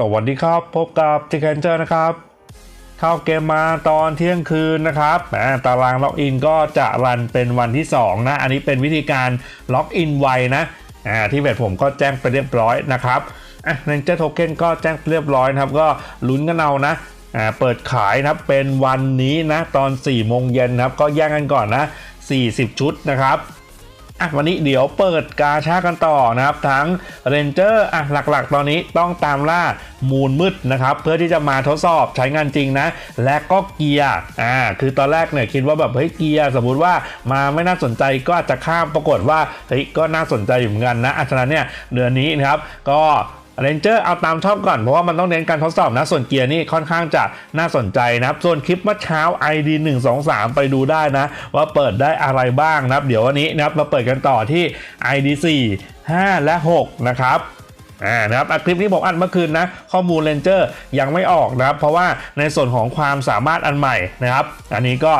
สวัสดีครับ พบกับจิเคนเจอร์นะครับ เข้าเกมมาตอนเที่ยงคืนนะครับอ่าตารางล็อกอินก็จะรันเป็นวันที่ 2 นะ อันนี้เป็นวิธีการล็อกอินไวนะอ่าที่เว็บผมก็แจ้งไปเรียบร้อยนะครับเนเจอร์โทเค็นก็แจ้งเรียบร้อยนะครับ ก็ลุ้นกันเอานะอ่าเปิดขายนะครับเป็นวันนี้นะ ตอน4โมงเย็นนะครับ ก็แย่งกันก่อนนะ 40 ชุดนะครับ อะวันนี้เดี๋ยวเปิดกาชากันต่อนะครับ ทั้งเรนเจอร์อะหลักๆ ตอนนี้ต้องตามล่ามูลมืดนะครับ เพื่อที่จะมาทดสอบใช้งานจริงนะ และก็เกียร์อ่าคือตอนแรกเนี่ยคิดว่าแบบเฮ้ยเกียร์สมมติว่ามาไม่น่าสนใจก็อาจจะข้ามปรากฏว่าเฮ้ยก็น่าสนใจอยู่เหมือนกันนะอะฉะนั้นเนี่ยเดือนนี้นะครับก็ เรนเจอร์เอาตามชอบก่อนเพราะว่ามันต้องเน้นการทดสอบนะ ส่วนเกียร์นี่ค่อนข้างจะน่าสนใจนะครับ ส่วนคลิปเมื่อเช้า ID 1 2 3 ไปดูได้นะ ว่าเปิดได้อะไรบ้างนะครับ เดี๋ยววันนี้นะครับมาเปิดกันต่อที่ ID 4 5 และ 6 นะครับอ่านะครับคลิปนี้ผมอัดเมื่อคืนนะ ข้อมูลเรนเจอร์ยังไม่ออกนะครับ เพราะว่าในส่วนของความสามารถอันใหม่นะครับ อันนี้ก็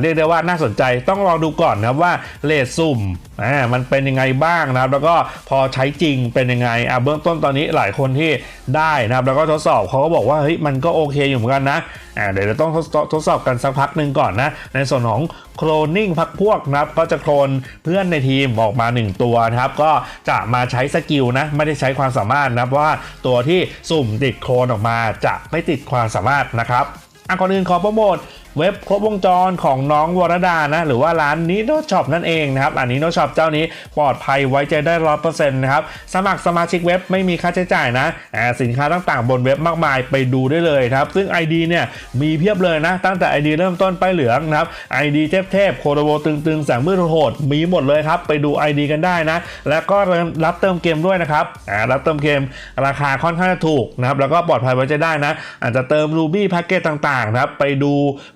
เรียกได้ว่าน่าสนใจต้องลองดูก่อนนะครับว่าเลทสุ่มอ่ามันเป็นยังไงบ้างนะครับ แล้วก็พอใช้จริงเป็นยังไงอ่าเบื้องต้นตอนนี้หลายคนที่ได้นะครับ แล้วก็ทดสอบเขาก็บอกว่าเฮ้ยมันก็โอเคอยู่เหมือนกันนะอ่าเดี๋ยวเราต้องทดสอบกันสักพักหนึ่งก่อนนะ ในส่วนของโคลนนิ่งพักพวกนะครับก็จะโคลนเพื่อนในทีมออกมา 1 ตัวนะครับ ก็จะมาใช้สกิลนะไม่ได้ใช้ความสามารถนะเพราะว่าตัวที่สุ่มติดโคลนออกมาจะไม่ติดความสามารถนะครับอะก่อนอื่นขอโปรโมท เว็บครบวงจรของน้องวรดานะ หรือว่าร้านนิโนช็อปนั่นเองนะครับ อันนี้โนช็อปเจ้านี้ปลอดภัยไว้ใจได้ร้อยเปอร์เซ็นต์นะครับ สมัครสมาชิกเว็บไม่มีค่าใช้จ่ายนะอ่าสินค้าต่างๆ บนเว็บมากมายไปดูได้เลยครับ ซึ่ง ID เนี่ยมีเพียบเลยนะ ตั้งแต่ ID เริ่มต้นไปเหลืองนะครับ ID เทพเทพโคโดโบตึงๆแสงมืดโหดมีหมดเลยครับ ไปดู ID กันได้นะ แล้วก็รับเติมเกมด้วยนะครับอ่ารับเติมเกมราคาค่อนข้างจะถูกนะครับ แล้วก็ปลอดภัยไว้ใจได้นะ อาจจะเติม Ruby แพ็กเกจต่างๆนะครับ ไปดู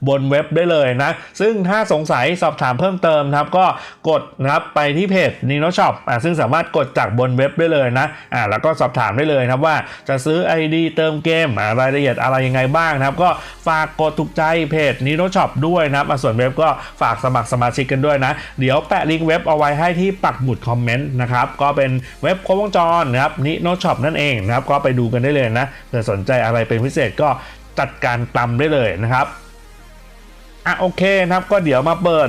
บนเว็บได้เลยนะ ซึ่งถ้าสงสัยสอบถามเพิ่มเติมนะครับก็กดนะครับไปที่เพจ Nino Shop อ่าซึ่งสามารถกดจากบนเว็บได้เลยนะอ่าแล้วก็สอบถามได้เลยนะครับว่าจะซื้อ ID เติมเกมอ่ารายละเอียดอะไรยังไงบ้างนะครับ ก็ฝากกดถูกใจเพจ Nino Shop ด้วยนะครับอ่าส่วนเว็บก็ฝากสมัครสมาชิกกันด้วยนะ เดี๋ยวแปะลิงก์เว็บเอาไว้ให้ที่ปักหมุดคอมเมนต์นะครับก็เป็นเว็บครบวงจรนะครับ Nino Shop นั่นเองนะครับก็ไปดูกันได้เลยนะเผื่อสนใจอะไรเป็นพิเศษก็จัดการตำได้เลยนะครับ อะโอเคนะครับก็เดี๋ยวมาเปิด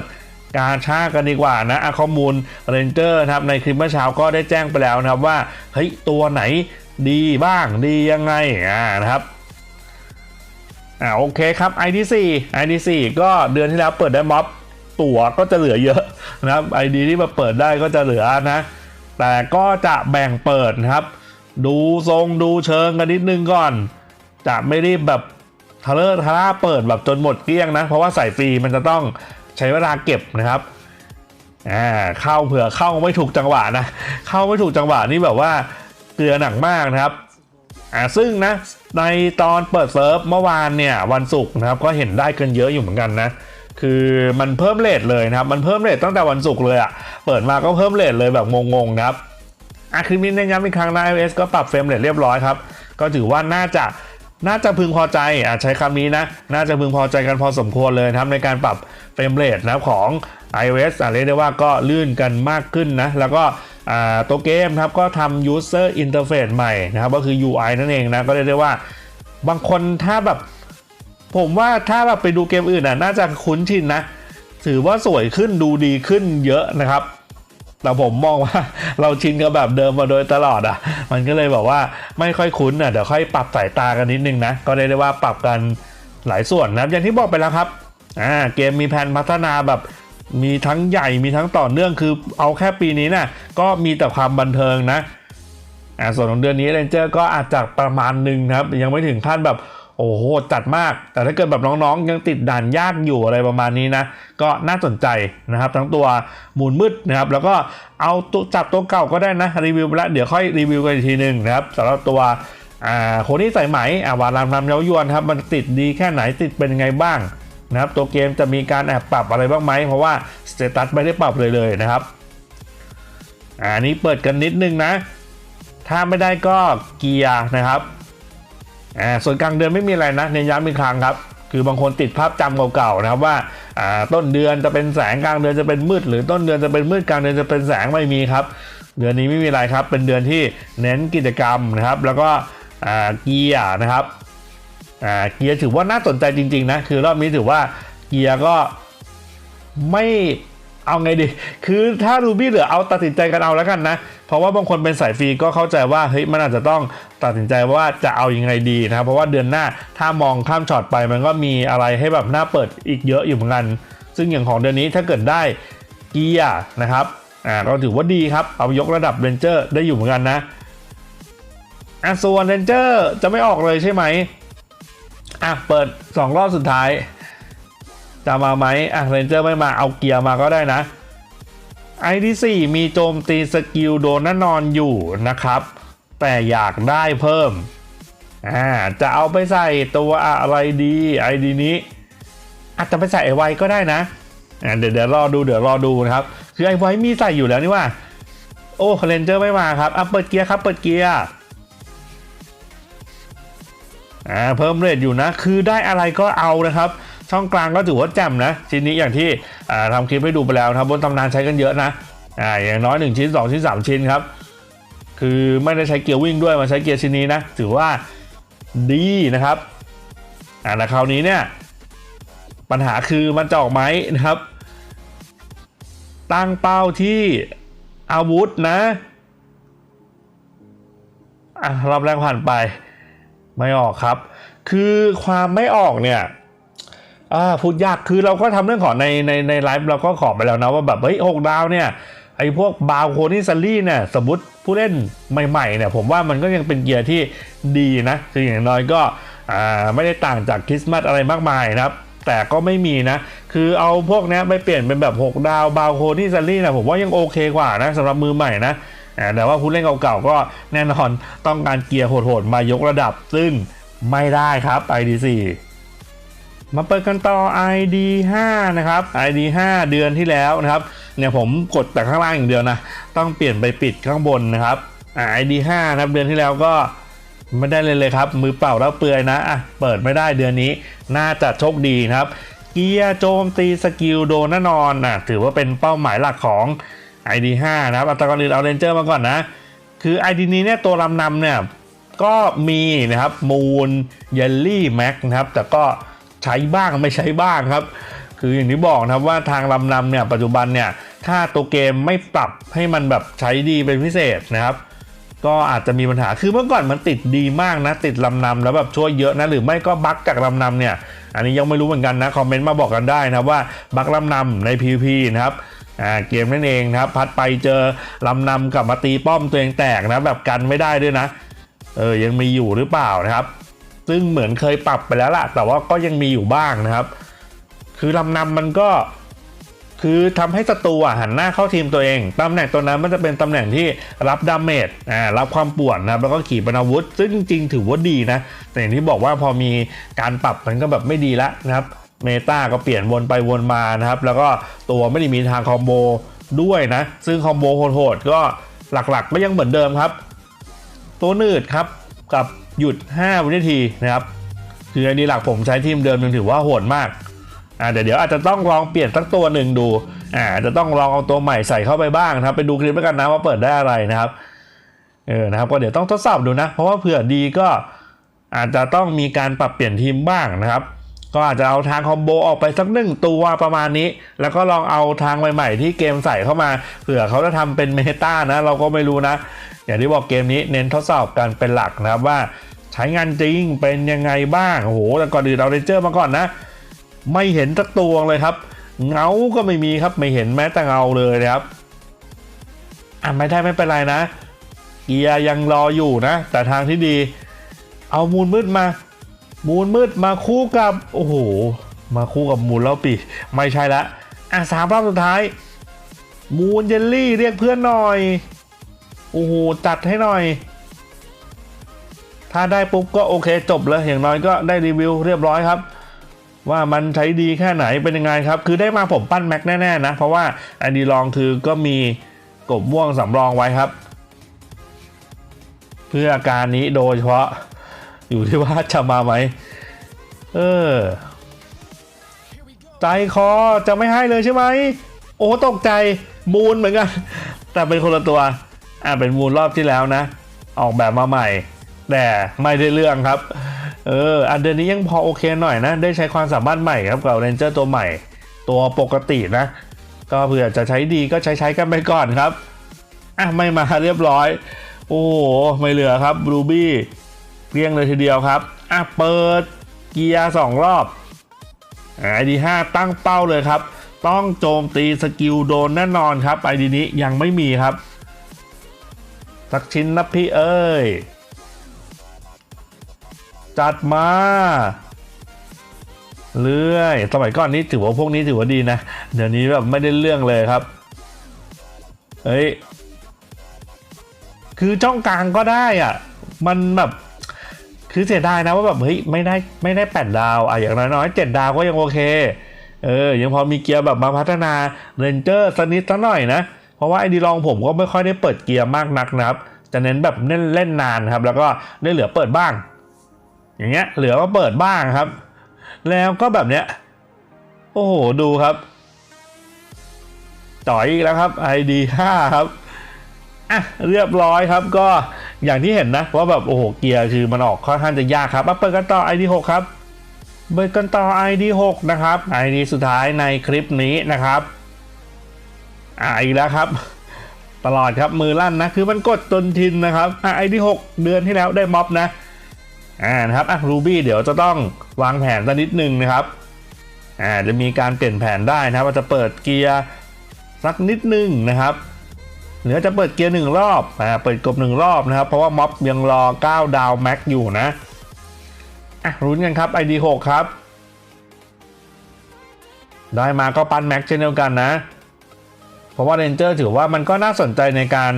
การชากันดีกว่านะอะข้อมูลเรนเจอร์นะครับในคลิปเมื่อเช้าก็ได้แจ้งไปแล้วนะครับว่าเฮ้ยตัวไหนดีบ้างดียังไงอ่านะครับอ่าโอเคครับ ID4 ID4 ก็เดือนที่แล้วเปิดได้ม็อบตั๋วก็จะเหลือเยอะนะครับ ID ที่มาเปิดได้ก็จะเหลือนะ แต่ก็จะแบ่งเปิดนะครับ ดูทรงดูเชิงกันนิดนึงก่อน จะไม่รีบแบบ ทะเลอร์ทะล่าเปิดแบบจนหมดเกลี้ยงนะ เพราะว่าใส่ฟรีมันจะต้องใช้เวลาเก็บนะครับอ่าเข้าเผื่อเข้าไม่ถูกจังหวะนะ เข้าไม่ถูกจังหวะนี่แบบว่าเกลือหนักมากนะครับอ่าซึ่งนะในตอนเปิดเซิร์ฟเมื่อวานเนี่ยวันศุกร์นะครับก็เห็นได้กันเยอะอยู่เหมือนกันนะคือมันเพิ่มเลทเลยนะครับ มันเพิ่มเลทตั้งแต่วันศุกร์เลยอะ่ะ เปิดมาก็เพิ่มเลทเลยแบบงงๆนะครับอะคลิปนี้เน้นย้ำอีกครั้งนะ iOS ก็ปรับเฟรมเรทเรียบร้อยครับ ก็ถือว่าน่าจะ น่าจะพึงพอใจอะใช้คำนี้นะ น่าจะพึงพอใจกันพอสมควรเลยนะครับในการปรับเฟรมเรทนะของ iOS อะเรียกได้ว่าก็ลื่นกันมากขึ้นนะ แล้วก็ตัวเกมครับก็ทำ user interface ใหม่นะครับ ก็คือ UI นั่นเองนะ ก็เรียกได้ว่าบางคนถ้าแบบ ผมว่าถ้าแบบไปดูเกมอื่นอะน่าจะคุ้นชินนะ ถือว่าสวยขึ้นดูดีขึ้นเยอะนะครับ แต่ผมมองว่าเราชินกับแบบเดิมมาโดยตลอดอะ มันก็เลยแบบว่าไม่ค่อยคุ้นอะเดี๋ยวค่อยปรับสายตากันนิดนึงนะ ก็ได้ได้ว่าปรับกันหลายส่วนนะอย่างที่บอกไปแล้วครับอ่าเกมมีแผนพัฒนาแบบมีทั้งใหญ่มีทั้งต่อเนื่องคือเอาแค่ปีนี้นะ่ะก็มีแต่ความบันเทิงนะอ่าส่วนของเดือนนี้เรนเจอร์ก็อาจจะประมาณหนึ่งครับ ยังไม่ถึงขั้นแบบ โอ้โหจัดมาก แต่ถ้าเกิดแบบน้องๆ ยังติดด่านยากอยู่อะไรประมาณนี้นะ ก็น่าสนใจนะครับ ทั้งตัวหมุนมืดนะครับ แล้วก็เอาตัวจับตัวเก่าก็ได้นะ รีวิวไปแล้วเดี๋ยวค่อยรีวิวกันอีกทีหนึ่งนะครับสำหรับตัวโคนี่ใส่ไหมอ่าวารามนำเย้ายวนครับมันติดดีแค่ไหนติดเป็นยังไงบ้างนะครับตัวเกมจะมีการแอบปรับอะไรบ้างไหมเพราะว่าสเตตัสไม่ได้ปรับเลยเลยนะครับอ่านี้เปิดกันนิดนึงนะ ถ้าไม่ได้ก็เกียร์นะครับ อ่าส่วนกลางเดือนไม่มีอะไรนะเน้นย้ำอีกครั้งครับคือบางคนติดภาพจำเก่าๆนะครับว่าอ่าต้นเดือนจะเป็นแสงกลางเดือนจะเป็นมืด หรือต้นเดือนจะเป็นมืดกลางเดือนจะเป็นแสงไม่มีครับ เดือนนี้ไม่มีอะไรครับ เป็นเดือนที่เน้นกิจกรรมนะครับ แล้วก็อ่าเกียร์นะครับอ่าเกียร์ถือว่าน่าสนใจจริงๆนะคือรอบนี้ถือว่าเกียร์ก็ไม่ เอาไงดีคือถ้ารูบี้เหลือเอาตัดสินใจกันเอาแล้วกันนะ เพราะว่าบางคนเป็นสายฟรีก็เข้าใจว่าเฮ้ยมันอาจจะต้องตัดสินใจว่าจะเอายังไงดีนะครับเพราะว่าเดือนหน้าถ้ามองข้ามช็อตไปมันก็มีอะไรให้แบบหน่าเปิดอีกเยอะอยู่เหมือนกัน ซึ่งอย่างของเดือนนี้ถ้าเกิดได้เกียร์นะครับอ่าก็ถือว่าดีครับเอายกระดับเรนเจอร์ได้อยู่เหมือนกันนะอะส่วนเรนเจอร์จะไม่ออกเลยใช่ไหมอะเปิด 2 รอบสุดท้าย จะมาไหมอะเรนเจอร์ไม่มาเอาเกียร์มาก็ได้นะ ไอที่ 4 มีโจมตีสกิลโดนแน่นอนอยู่นะครับ แต่อยากได้เพิ่มอ่าจะเอาไปใส่ตัวอะไรดีไอดีนี้อาจจะไปใส่ไอไวก็ได้นะอ่าเดี๋ยวเดี๋ยวรอดูเดี๋ยวรอดูนะครับ คือไอไวมีใส่อยู่แล้วนี่ว่า โอ้เรนเจอร์ไม่มาครับอะเปิดเกียร์ครับเปิดเกียร์อ่าเพิ่มเรทอยู่นะ คือได้อะไรก็เอานะครับ ช่องกลางก็ถือว่าแจ่มนะ ชิ้นนี้อย่างที่อ่าทำคลิปให้ดูไปแล้วนะครับบนตำนานใช้กันเยอะนะอ่าอย่างน้อย 1 ชิ้น 2 ชิ้น 3 ชิ้นครับ คือไม่ได้ใช้เกียร์วิ่งด้วยมาใช้เกียร์ชิ้นนี้นะ ถือว่าดีนะครับอ่าแต่คราวนี้เนี่ย ปัญหาคือมันจะออกไหมนะครับ ตั้งเป้าที่อาวุธนะอะรอบแรกผ่านไปไม่ออกครับ คือความไม่ออกเนี่ย อ่าพูดยากคือเราก็ทำเรื่องของในในในไลฟ์เราก็ขอไปแล้วนะว่าแบบเฮ้ยหกดาวเนี่ยไอ้พวกบาวโคนิซารี่เนี่ยสมมติผู้เล่นใหม่ๆเนี่ยผมว่ามันก็ยังเป็นเกียร์ที่ดีนะคืออย่างน้อยก็อ่าไม่ได้ต่างจากคริสต์มาสอะไรมากมายนะครับแต่ก็ไม่มีนะ คือเอาพวกนี้ไปเปลี่ยนเป็นแบบ 6 ดาวบาวโคนิซารี่นะผมว่ายังโอเคกว่านะสำหรับมือใหม่นะแต่ว่าผู้เล่นเก่าๆก็แน่นอนต้องการเกียร์โหดๆมายกระดับซึ่งไม่ได้ครับ ID4 มาเปิดกันต่อ ID 5นะครับ ID 5 เดือนที่แล้วนะครับเนี่ยผมกดแต่ข้างล่างอย่างเดียวนะ ต้องเปลี่ยนไปปิดข้างบนนะครับอ่า ID 5นะครับเดือนที่แล้วก็ไม่ได้เลยเลยครับ มือเปล่าแล้วเปลือยนะอะเปิดไม่ได้เดือนนี้น่าจะโชคดีนะครับ เกียร์โจมตีสกิลโดนแน่นอนนะถือว่าเป็นเป้าหมายหลักของ ID 5นะครับอัตราการอื่นเอาเรนเจอร์มาก่อนนะ คือ ID นี้เนี่ยตัวลำนำเนี่ยก็มีนะครับมูนเยลลี่แม็กนะครับแต่ก็ ใช้บ้างไม่ใช้บ้างครับ คืออย่างที่บอกนะครับว่าทางลำนำเนี่ยปัจจุบันเนี่ยถ้าตัวเกมไม่ปรับให้มันแบบใช้ดีเป็นพิเศษนะครับก็อาจจะมีปัญหา คือเมื่อก่อนมันติดดีมากนะ ติดลำนำแล้วแบบช่วยเยอะนะ หรือไม่ก็บั๊กจากลำนำเนี่ย อันนี้ยังไม่รู้เหมือนกันนะ คอมเมนต์มาบอกกันได้นะว่าบั๊กลำนำใน PVP นะครับเกมนั่นเองนะครับ พัดไปเจอลำนำกลับมาตีป้อมตัวเองแตกนะ แบบกันไม่ได้ด้วยนะ เออ ยังมีอยู่หรือเปล่านะครับ ซึ่งเหมือนเคยปรับไปแล้วล่ะ แต่ว่าก็ยังมีอยู่บ้างนะครับ คือลำนำมันก็คือทำให้ศัตรูหันหน้าเข้าทีมตัวเองตำแหน่งตัวนั้นมันจะเป็นตำแหน่งที่รับดาเมจอ่ารับความปวดนะครับแล้วก็ขี่ปนาวุธ ซึ่งจริงๆถือว่าดีนะ แต่อย่างที่บอกว่าพอมีการปรับมันก็แบบไม่ดีละนะครับเมตาก็เปลี่ยนวนไปวนมานะครับ แล้วก็ตัวไม่ได้มีทางคอมโบด้วยนะ ซึ่งคอมโบโหดๆก็หลักๆก็ยังเหมือนเดิมครับ ตัวนืดครับกับ หยุด 5 วินาทีนะครับ คืออันนี้หลักผมใช้ทีมเดิมยังถือว่าโหดมากอ่าเดี๋ยวเดี๋ยวอาจจะต้องลองเปลี่ยนสักตัวหนึ่งดูอ่าจะต้องลองเอาตัวใหม่ใส่เข้าไปบ้างนะครับไปดูคลิปแล้วกันนะว่าเปิดได้อะไรนะครับเออนะครับก็เดี๋ยวต้องทดสอบดูนะ เพราะว่าเผื่อดีก็อาจจะต้องมีการปรับเปลี่ยนทีมบ้างนะครับ ก็อาจจะเอาทางคอมโบออกไปสักหนึ่งตัวประมาณนี้ แล้วก็ลองเอาทางใหม่ๆที่เกมใส่เข้ามาเผื่อเขาจะทำเป็นเมตานะ เราก็ไม่รู้นะ อย่างที่บอกเกมนี้เน้นทดสอบกันเป็นหลักนะครับว่าใช้งานจริงเป็นยังไงบ้างโอ้โหแต่ก่อนอื่นเอาเรนเจอร์มาก่อนนะ ไม่เห็นสักตัวเลยครับ เงาก็ไม่มีครับไม่เห็นแม้แต่เงาเลยนะครับอะไม่ได้ไม่เป็นไรนะ เกียร์ยังรออยู่นะ แต่ทางที่ดี เอามูลมืดมา มูลมืดมาคู่กับโอ้โหมาคู่กับมูลแล้วปีไม่ใช่ละอะสามรอบสุดท้าย มูลเยลลี่เรียกเพื่อนหน่อย โอ้โหจัดให้หน่อย ถ้าได้ปุ๊บก็โอเคจบเลยอย่างน้อยก็ได้รีวิวเรียบร้อยครับ ว่ามันใช้ดีแค่ไหนเป็นยังไงครับ คือได้มาผมปั้นแม็กแน่ๆนะ เพราะว่าอันดีลองคือก็มีกบม่วงสำรองไว้ครับ เพื่อการนี้โดยเฉพาะอยู่ที่ว่าจะมาไหม เออ ใจคอจะไม่ให้เลยใช่ไหม โอ้ตกใจ มูลเหมือนกัน แต่เป็นคนละตัว อ่าเป็นมูลรอบที่แล้วนะ ออกแบบมาใหม่ แต่ไม่ได้เรื่องครับ เอออันเดือนนี้ยังพอโอเคหน่อยนะ ได้ใช้ความสามารถใหม่ครับกับเรนเจอร์ตัวใหม่ ตัวปกตินะ ก็เผื่อจะใช้ดีก็ใช้ใช้กันไปก่อนครับอะไม่มาเรียบร้อย โอ้โหไม่เหลือครับบลูบี้เพียงเลยทีเดียวครับอะเปิดเกียร์สองรอบไอดีห้าตั้งเป้าเลยครับ ต้องโจมตีสกิลโดนแน่นอนครับไอดีนี้ยังไม่มีครับ สักชิ้นนะพี่เอ้ย จัดมา เรื่อย สมัยก่อนนี้ถือว่าพวกนี้ถือว่าดีนะ เดี๋ยวนี้แบบไม่ได้เรื่องเลยครับ เฮ้ย คือช่องกลางก็ได้อะ มันแบบคือเสียดายนะว่าแบบเฮ้ยไม่ได้ไม่ได้แปดดาวอะอย่างน้อยๆเจ็ดดาวก็ยังโอเค เออ ยังพอมีเกียร์แบบมาพัฒนาเรนเจอร์สนิดสักหน่อยนะ ราะว่าไอดีลองผมก็ไม่ค่อยได้เปิดเกียร์มากนักนะครับ จะเน้นแบบเล่นเล่นนานครับ แล้วก็ได้เหลือเปิดบ้าง อย่างเงี้ย เหลือก็เปิดบ้างครับ แล้วก็แบบเนี้ย โอ้โห ดูครับจ่อยอีกแล้วครับ ID 5 ครับอะเรียบร้อยครับก็อย่างที่เห็นนะว่าแบบโอ้โหเกียร์คือมันออกค่อนข้างจะยากครับมาเปิดกันต่อ ID 6 ครับเปิดกันต่อ ID 6 นะครับ ID สุดท้ายในคลิปนี้นะครับ อะอีกแล้วครับ ตลอดครับมือลั่นนะ คือมันกดจนทินนะครับอะ ID 6เดือนที่แล้วได้ม็อบนะอ่านะครับอะ Ruby เดี๋ยวจะต้องวางแผนสักนิดนึงนะครับอ่าจะมีการเปลี่ยนแผนได้นะครับว่าจะเปิดเกียร์สักนิดนึงนะครับหรือจะเปิดเกียร์หนึ่งรอบอ่าเปิดกบหนึ่งรอบนะครับ เพราะว่าม็อบยังรอ 9 ดาวแม็กอยู่นะอะรุ้นกันครับ ID 6 ครับ ได้มาก็ปั้นแม็กเช่นเดียวกันนะ เพราะว่าเรนเจอร์ถือว่ามันก็น่าสนใจในการ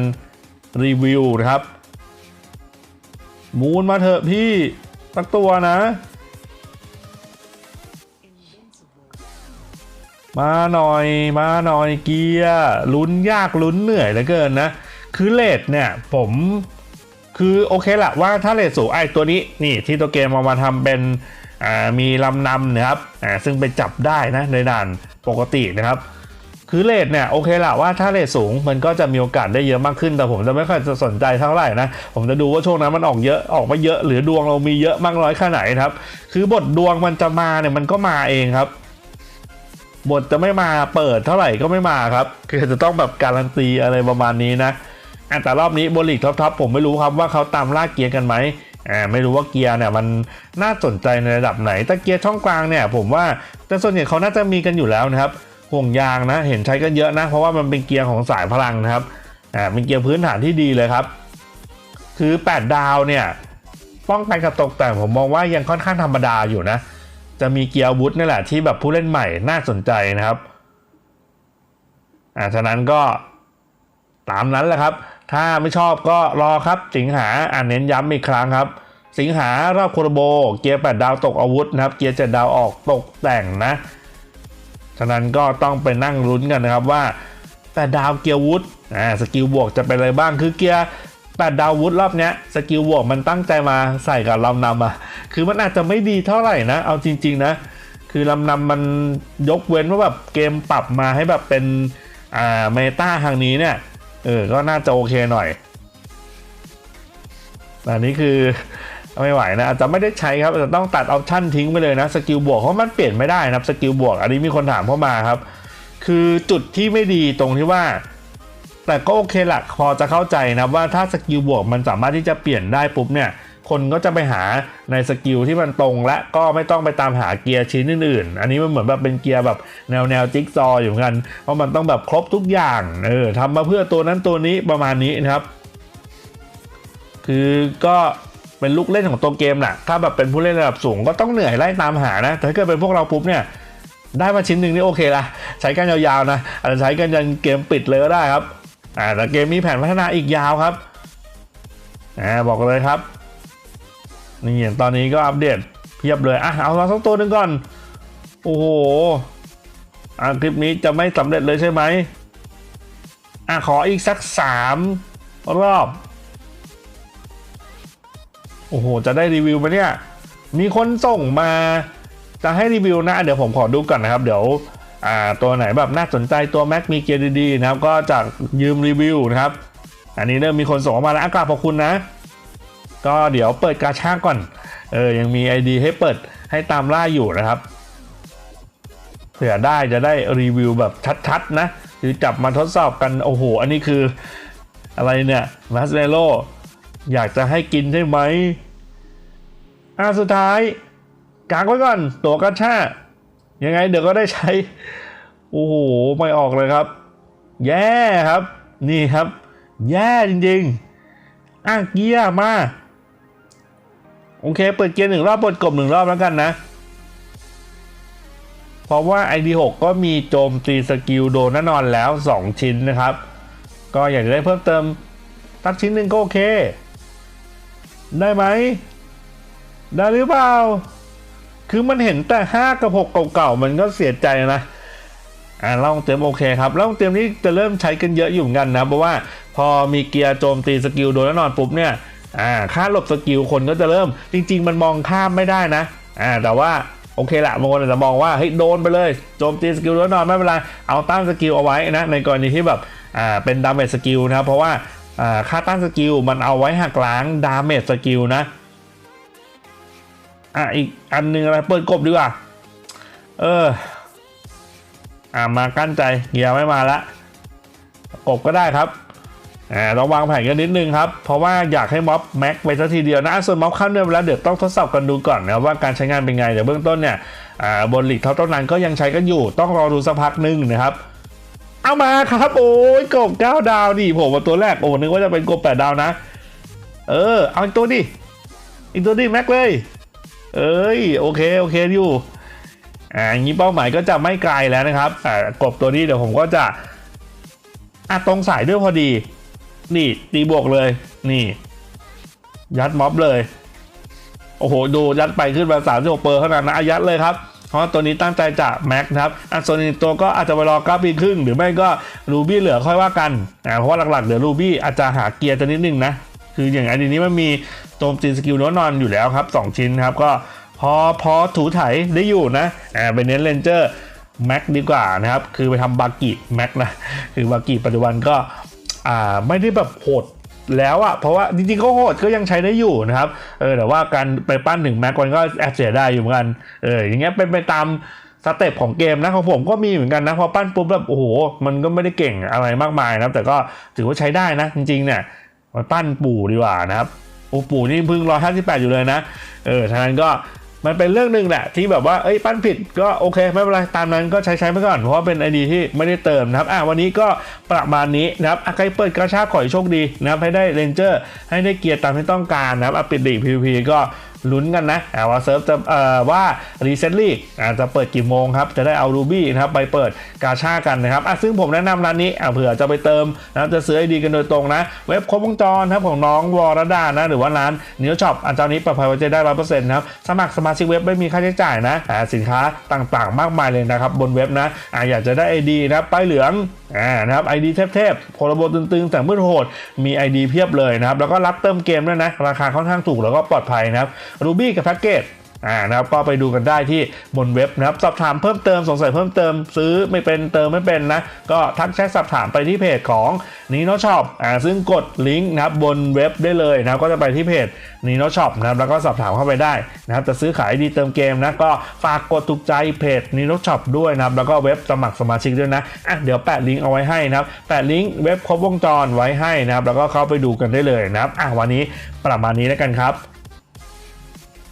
รีวิวนะครับ มูนมาเถอะพี่สักตัวนะ มาหน่อยมาหน่อยเกียร์ลุ้นยากลุ้นเหนื่อยเหลือเกินนะ คือเลดเนี่ยผมคือโอเคละว่าถ้าเลดสูงไอ้ตัวนี้นี่ที่ตัวเกมเอามาทำเป็นมีลำนำนะครับอ่าซึ่งไปจับได้นะในด่านปกตินะครับ คือเลทเนี่ยโอเคละว่าถ้าเลทสูงมันก็จะมีโอกาสได้เยอะมากขึ้นแต่ผมจะไม่ค่อยจะสนใจเท่าไหร่นะผมจะดูว่าช่วงนั้นมันออกเยอะออกมาเยอะ หรือดวงเรามีเยอะมากน้อยแค่ไหนครับ คือบทดวงมันจะมาเนี่ยมันก็มาเองครับบทจะไม่มาเปิดเท่าไหร่ก็ไม่มาครับ คือจะต้องแบบการันตีอะไรประมาณนี้นะแต่รอบนี้บนลีกท็อปๆผมไม่รู้ครับว่าเขาตามล่าเกียร์กันไหมอ่าไม่รู้ว่าเกียร์เนี่ยมันน่าสนใจในระดับไหนแต่เกียร์ช่องกลางเนี่ย ผมว่าแต่ส่วนใหญ่เขาน่าจะมีกันอยู่แล้วนะครับ ห่วงยางนะ เห็นใช้กันเยอะนะ เพราะว่ามันเป็นเกียร์ของสายพลังนะครับอ่าเป็นเกียร์พื้นฐานที่ดีเลยครับ คือ 8 ดาวเนี่ยป้องกันกับตกแต่งผมมองว่ายังค่อนข้างธรรมดาอยู่นะ จะมีเกียร์วุธนี่แหละที่แบบผู้เล่นใหม่น่าสนใจนะครับอ่าฉะนั้นก็ตามนั้นแหละครับ ถ้าไม่ชอบก็รอครับ สิงหาอ่านเน้นย้ำอีกครั้งครับสิงหารอบโคโรโบ เกียร์ 8 ดาวตกอาวุธนะครับ เกียร์ 7 ดาวออกตกแต่งนะ ฉะนั้นก็ต้องไปนั่งลุ้นกันนะครับว่า แต่ดาวเกียร์วุฒอ่าสกิลบวกจะเป็นอะไรบ้างคือเกียร์แปดดาววุฒรอบเนี้ยสกิลบวกมันตั้งใจมาใส่กับลำนำอะคือมันอาจจะไม่ดีเท่าไหร่นะ เอาจริง ๆ นะ คือลำนำมันยกเว้นว่าแบบเกมปรับมาให้แบบเป็นอ่าเมตาทางนี้เนี่ยเออก็น่าจะโอเคหน่อยแต่อันนี้คือ ไม่ไหวนะอาจจะไม่ได้ใช้ครับอาจจะต้องตัดออปชั่นทิ้งไปเลยนะสกิลบวกเพราะมันเปลี่ยนไม่ได้นะครับสกิลบวก อันนี้มีคนถามเข้ามาครับ คือจุดที่ไม่ดีตรงที่ว่า แต่ก็โอเคหละพอจะเข้าใจนะว่าถ้าสกิลบวกมันสามารถที่จะเปลี่ยนได้ปุ๊บเนี่ยคนก็จะไปหาในสกิลที่มันตรงและก็ไม่ต้องไปตามหาเกียร์ชิ้นอื่นๆ อันนี้มันเหมือนแบบเป็นเกียร์แบบแนวแนวจิ๊กซอว์อยู่เหมือนกัน เพราะมันต้องแบบครบทุกอย่างเออทำมาเพื่อตัวนั้นตัวนี้ประมาณนี้นะครับ คือก็ เป็นลูกเล่นของตัวเกมแหละถ้าแบบเป็นผู้เล่นระดับสูงก็ต้องเหนื่อยไล่ตามหานะ แต่ถ้าเกิดเป็นพวกเราปุ๊บเนี่ยได้มาชิ้นหนึ่งนี่โอเคละใช้กันยาวๆนะอาจจะใช้กันยันเกมปิดเลยก็ได้ครับอ่าแต่เกมมีแผนพัฒนาอีกยาวครับอ่าบอกเลยครับนี่อย่างตอนนี้ก็อัปเดตเพียบเลยอะเอามาสักตัวหนึ่งก่อนโอ้โหอ่าคลิปนี้จะไม่สำเร็จเลยใช่ไหมอะขออีกสักสามรอบ โอ้โห จะได้รีวิวไหมเนี่ย มีคนส่งมาจะให้รีวิวนะ เดี๋ยวผมขอดูก่อนนะครับ เดี๋ยวตัวไหนแบบน่าสนใจตัว Mac มีเกียร์ดีๆนะครับ ก็จะยืมรีวิวนะครับ อันนี้เริ่มมีคนส่งมาแล้วอากราบขอบคุณนะ ก็เดี๋ยวเปิดกาชาก่อน เออ ยังมี ID ให้เปิดให้ตามล่าอยู่นะครับเผื่อได้จะได้รีวิวแบบชัดๆนะ หรือจับมาทดสอบกัน โอ้โห อันนี้คืออะไรเนี่ยมาสเมโล อยากจะให้กินใช่ไหมอะสุดท้ายกางไว้ก่อนตัวกาชายังไงเดี๋ยวก็ได้ใช้ โอ้โห ไม่ออกเลยครับ แย่ครับ นี่ครับ แย่จริงๆอะเกียร์มา โอเค เปิดเกียร์หนึ่งรอบเปิดกบหนึ่งรอบแล้วกันนะ เพราะว่า ID6 ก็มีโจมตีสกิลโดนแน่นอนแล้ว 2 ชิ้นนะครับ ก็อยากจะได้เพิ่มเติมสักชิ้นหนึ่งก็โอเค ได้ไหมได้หรือเปล่า คือมันเห็นแต่5กับ6เก่าๆมันก็เสียใจนะอ่าล่องเตรียมโอเคครับล่องเตรียมนี้จะเริ่มใช้กันเยอะอยู่เหมือนกันนะ เพราะว่าพอมีเกียร์โจมตีสกิลโดนแน่นอนปุ๊บเนี่ยอ่าค่าหลบสกิลคนก็จะเริ่ม จริง ๆ มันมองข้ามไม่ได้นะอ่าแต่ว่าโอเคละบางคนอาจจะมองว่าเฮ้ยโดนไปเลยโจมตีสกิลโดนแน่นอนไม่เป็นไรเอาต้านสกิลเอาไว้นะในกรณีที่แบบอ่าเป็นดาเมจสกิลนะครับเพราะว่า ค่าต้านสกิลมันเอาไว้หักล้างดาเมจสกิลนะ อะอีกอันหนึงอะไรเปิดกบดีกว่า เออ อ่ามากั้นใจเกียร์ไม่มาละกบก็ได้ครับอ่าต้องวางแผนกันนิดนึงครับ เพราะว่าอยากให้ม็อบแม็กไปสักทีเดียวนะ ส่วนม็อบข้ามเดือนไปแล้วเดี๋ยวต้องทดสอบกันดูก่อนนะว่าการใช้งานเป็นไงเดี๋ยวเบื้องต้นเนี่ยอ่าบนหลีกเท่าต้นนั้นก็ยังใช้กันอยู่ ต้องรอดูสักพักหนึงนะครับ เอามาครับ โอ้ยกบเก้าดาวดิผมว่าตัวแรกโอ้นึกว่าจะเป็นกบแปดดาวนะ เออ เอาอีกตัวดิอีกตัวดิแม็กเลย เอ้ยโอเคโอเคอยู่อ่าอย่างนี้เป้าหมายก็จะไม่ไกลแล้วนะครับอ่ากบตัวนี้เดี๋ยวผมก็จะอะตรงสายด้วยพอดี นี่ตีบวกเลย นี่ ยัดม็อบเลย โอ้โห ดูยัดไปขึ้นมาสามสิบหกเปอร์เท่านั้นนะยัดเลยครับ เพราะตัวนี้ตั้งใจจะแม็กนะครับอะส่วนอีกตัวก็อาจจะไปรอเก้าปีครึ่ง หรือไม่ก็รูบี้เหลือค่อยว่ากันอ่าเพราะว่าหลักๆเหลือรูบี้อาจจะหาเกียร์จะนิดนึงนะคืออย่างไอ้นี้มันมีโจมตีสกิลโน้นนอนอยู่แล้วครับ 2 ชิ้นครับก็พอพอถูไถได้อยู่นะอ่าไปเน้นเลนเจอร์แม็กดีกว่านะครับ คือไปทำบากิแม็กนะ คือบากิปัจจุบันก็อ่าไม่ได้แบบโหด แล้วอะเพราะว่าจริงๆก็โหดก็ยังใช้ได้อยู่นะครับเออแต่ว่าการไปปั้นหนึ่งแม็กมันก็แอบเสียได้อยู่เหมือนกันเอออย่างเงี้ยเป็นไปตามสเต็ปของเกมนะของผมก็มีเหมือนกันนะพอปั้นปุ๊บแบบโอ้โหมันก็ไม่ได้เก่งอะไรมากมายนะครับ แต่ก็ถือว่าใช้ได้นะจริงๆเนี่ยมาปั้นปู่ดีกว่านะครับโอ้ปู่นี่เพิ่งร้อยห้าสิบแปดอยู่เลยนะเออฉะนั้นก็ มันเป็นเรื่องหนึ่งแหละที่แบบว่าเอ้ยปั้นผิดก็โอเคไม่เป็นไรตามนั้นก็ใช้ใช้ไปก่อนเพราะว่าเป็นไอดีที่ไม่ได้เติมนะครับอะวันนี้ก็ประมาณนี้นะครับใครเปิดกระชากขอให้โชคดีนะครับให้ได้เรนเจอร์ให้ได้เกียร์ตามที่ต้องการนะครับอะปิดดีพีพีก็ ลุ้นกันนะอะว่าเซิร์ฟจะว่ารีเซ็ตลีกอะจะเปิดกี่โมงครับ จะได้เอารูบี้นะครับไปเปิดกาชากันนะครับอะซึ่งผมแนะนำร้านนี้เผื่อจะไปเติมนะจะซื้อไอดีกันโดยตรงนะ เว็บครบวงจรครับของน้องวรดานะ หรือว่าร้านเนื้อช็อปอันเจ้านี้ปลอดภัยไว้ใจได้ร้อยเปอร์เซ็นต์นะครับ สมัครสมาชิกเว็บไม่มีค่าใช้จ่ายนะสินค้าต่างๆ มากมายเลยนะครับบนเว็บนะอ่าอยากจะได้ ID นะป้ายเหลืองอ่านะครับ ID เทพๆโพลโบตึงๆแต่มืดโหดมี ID เพียบเลยนะครับแล้วก็รับเติมเกมด้วยนะราคาค่อนข้างถูกแล้วก็ปลอดภัยนะครับรูบี้กับแพ็กเกจอ่านะครับก็ไปดูกันได้ที่บนเว็บนะครับสอบถามเพิ่มเติมสงสัยเพิ่มเติมซื้อไม่เป็นเติมไม่เป็นนะ ก็ทักแชทสอบถามไปที่เพจของนีโนช็อปอ่าซึ่งกดลิงก์นะครับบนเว็บได้เลยนะครับก็จะไปที่เพจนีโนช็อปนะครับแล้วก็สอบถามเข้าไปได้นะครับจะซื้อขายดีเติมเกมนะก็ฝากกดถูกใจเพจนีโนช็อปด้วยนะครับแล้วก็เว็บสมัครสมาชิกด้วยนะอะเดี๋ยวแปะลิงก์เอาไว้ให้นะครับแปะลิงก์เว็บครบวงจรไว้ให้นะครับแล้วก็เข้าไปดูกันได้เลยนะครับอะวันนี้ประมาณนี้แล้วกันครับ